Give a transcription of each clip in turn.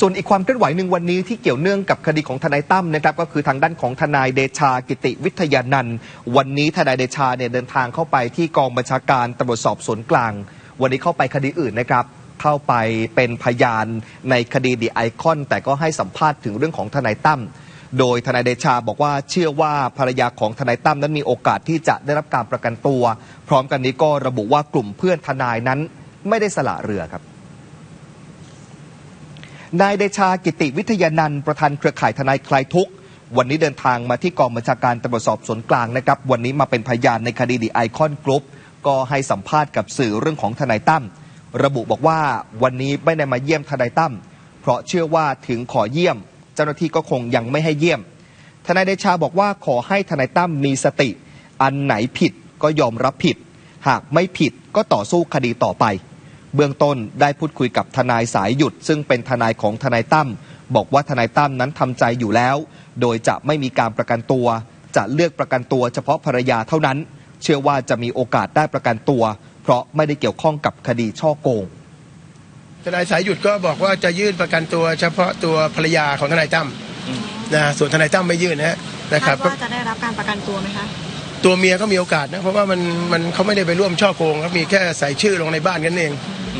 ส่วนอีกความเคลื่อนไหวหนึ่งวันนี้ที่เกี่ยวเนื่องกับคดีของทนายตั้มนะครับก็คือทางด้านของทนายเดชากิติวิทยานันท์วันนี้ทนายเดชาเนี่ยเดินทางเข้าไปที่กองบัญชาการตำรวจสอบสวนกลาง วันนี้เข้าไปคดีอื่นนะครับเข้าไปเป็นพยานในคดีดีไอคอน แต่ก็ให้สัมภาษณ์ถึงเรื่องของทนายตั้มโดยทนายเดชาบอกว่าเชื่อว่าภรรยาของทนายตั้มนั้นมีโอกาสที่จะได้รับการประกันตัว พร้อมกันนี้ก็ระบุว่ากลุ่มเพื่อนทนายนั้นไม่ได้สละเรือครับ นายเดชากิติวิทยานันท์ประธานเครือข่ายทนายคลายทุกข์วันนี้เดินทางมาที่กองบัญชาการตำรวจสอบสวนกลางนะครับ วันนี้มาเป็นพยานในคดีดีไอคอนกรุ๊ปก็ให้สัมภาษณ์กับสื่อเรื่องของทนายตั้มระบุบอกว่าวันนี้ไม่ได้มาเยี่ยมทนายตั้มเพราะเชื่อว่าถึงขอเยี่ยม เจ้าหน้าที่ก็คงยังไม่ให้เยี่ยม ทนายเดชาบอกว่าขอให้ทนายตั้มมีสติ อันไหนผิดก็ยอมรับผิด หากไม่ผิดก็ต่อสู้คดีต่อไป เบื้องต้นได้พูดคุยกับทนายสายหยุด ซึ่งเป็นทนายของทนายตั้มบอกว่าทนายตั้มนั้นทำใจอยู่แล้ว โดยจะไม่มีการประกันตัว จะเลือกประกันตัวเฉพาะภรรยาเท่านั้น เชื่อว่าจะมีโอกาสได้ประกันตัว เพราะไม่ได้เกี่ยวข้องกับคดีช่อโกงทนายสายหยุดก็บอกว่าจะยื่นประกันตัวเฉพาะตัวภรรยาของทนายตั้มนะส่วนทนายตั้มไม่ยื่นนะฮะนะครับคาดว่าจะได้รับการประกันตัวไหมคะตัวเมียก็มีโอกาสนะเพราะว่ามันมันเขาไม่ได้ไปร่วมช่อโกงครับมีแค่ใส่ชื่อลงในบ้านกันเอง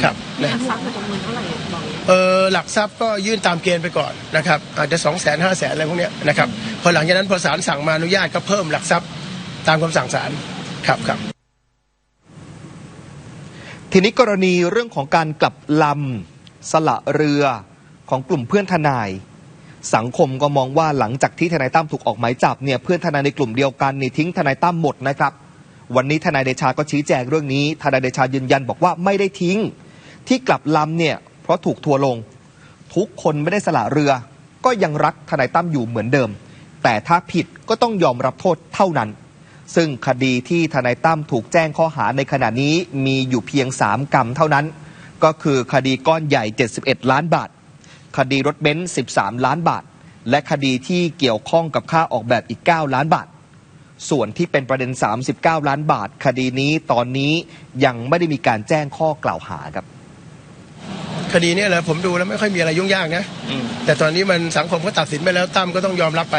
ครับนะทรัพย์จำนวนเท่าไหร่บอกเออหลักทรัพย์ก็ยื่นตามเกณฑ์ไปก่อนนะครับอาจจะสองแสนห้าแสนอะไรพวกเนี้ยนะครับพอหลังจากนั้นพอศาลสั่งมาอนุญาตก็เพิ่มหลักทรัพย์ตามคำสั่งศาลครับครับทีนี้กรณีเรื่องของการกลับลำสละเรือของกลุ่มเพื่อนทนาย สังคมก็มองว่าหลังจากที่ทนายตั้มถูกออกหมายจับเนี่ยเพื่อนทนายในกลุ่มเดียวกันนี่ทิ้งทนายตั้มหมดนะครับ วันนี้ทนายเดชาก็ชี้แจงเรื่องนี้ ทนายเดชายืนยันบอกว่าไม่ได้ทิ้ง ที่กลับลำเนี่ยเพราะถูกทัวลง ทุกคนไม่ได้สละเรือ ก็ยังรักทนายตั้มอยู่เหมือนเดิม แต่ถ้าผิดก็ต้องยอมรับโทษเท่านั้น ซึ่งคดีที่ทนายตั้มถูกแจ้งข้อหาในขณะนี้มีอยู่เพียง 3 กรรมเท่านั้น ก็คือคดีก้อนใหญ่ 71 ล้านบาท คดีรถเบนซ์13 ล้านบาท และคดีที่เกี่ยวข้องกับค่าออกแบบอีก 9 ล้านบาทส่วนที่เป็นประเด็น 39 ล้านบาท คดีนี้ตอนนี้ยังไม่ได้มีการแจ้งข้อกล่าวหาครับ คดีเนี้แหละผมดูแล้วไม่ค่อยมีอะไรยุ่งยากนะแต่ตอนนี้มันสังคมก็ตัดสินไปแล้วตั้มก็ต้องยอมรับไป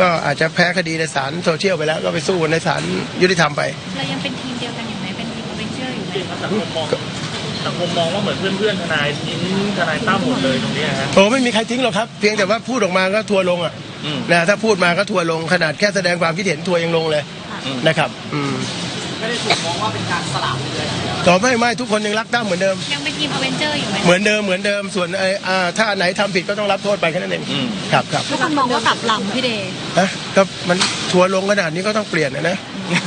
ก็อาจจะแพ้คดีในศาลโซเชียลไปแล้วก็ไปสู้ในศาลยุติธรรมไปเรายังเป็นทีมเดียวกันอยู่ไหมเป็นทีมเวนเจอร์อยู่ไหมสังคมมองสังคมมองว่าเหมือนเพื่อนๆทนายทิ้งทนายตั้มหมดเลยตรงเนี้ยฮะโอ้ไม่มีใครทิ้งหรอกครับ เพียงแต่ว่าพูดออกมาก็ทัวร์ลงอะอืมนะถ้าพูดมาก็ทัวร์ลงขนาดแค่แสดงความคิดเห็นทัวร์ยังลงเลยอืมนะครับ อืม ไม่ได้ถูกมองว่าเป็นการสลับเลยต่อไม่ไม่ทุกคนยังรักตั้มเหมือนเดิม ยังเป็นทีมเวนเจอร์อยู่ไหมเหมือนเดิมเหมือนเดิมส่วนไอ้อ่าถ้าอันไหนทำผิดก็ต้องรับโทษไปแค่นั้นเองครับครับทุกคนมองว่ากลับลำพี่เดย์นะก็มันทัวร์ลงขนาดนี้ก็ต้องเปลี่ยนนะนะ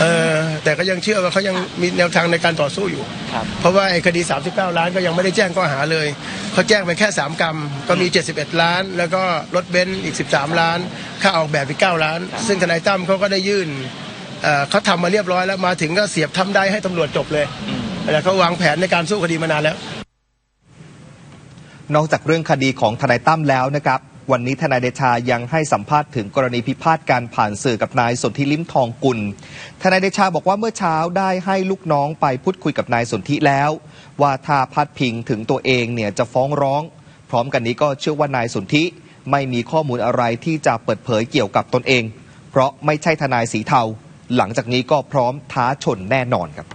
เออแต่ก็ยังเชื่อว่าเขายังมีแนวทางในการต่อสู้อยู่ครับเพราะว่าไอ้คดี 39 ล้านก็ยังไม่ได้แจ้งข้อหาเลยเขาแจ้งไปแค่ 3 กรรม ก็มี 71 ล้าน แล้วก็รถเบนซ์อีก 13 ล้าน ค่าออกแบบอีก 9 ล้าน ซึ่งทนายตั้มเขาก็ได้ยื่น เอ่อเขาทำมาเรียบร้อยแล้วมาถึงก็เสียบทำได้ให้ตำรวจจบเลยแล้วเขาวางแผนในการสู้คดีมานานแล้ว นอกจากเรื่องคดีของทนายตั้มแล้วนะครับ วันนี้ทนายเดชายังให้สัมภาษณ์ถึงกรณีพิพาทการผ่านสื่อกับนายสนธิลิ้มทองกุล ทนายเดชาบอกว่าเมื่อเช้าได้ให้ลูกน้องไปพูดคุยกับนายสนธิแล้ว ว่าถ้าพัดพิงถึงตัวเองเนี่ยจะฟ้องร้อง พร้อมกันนี้ก็เชื่อว่านายสนธิไม่มีข้อมูลอะไรที่จะเปิดเผยเกี่ยวกับตนเอง เพราะไม่ใช่ทนายสีเทา หลังจากนี้ก็พร้อมท้าชนแน่นอนครับ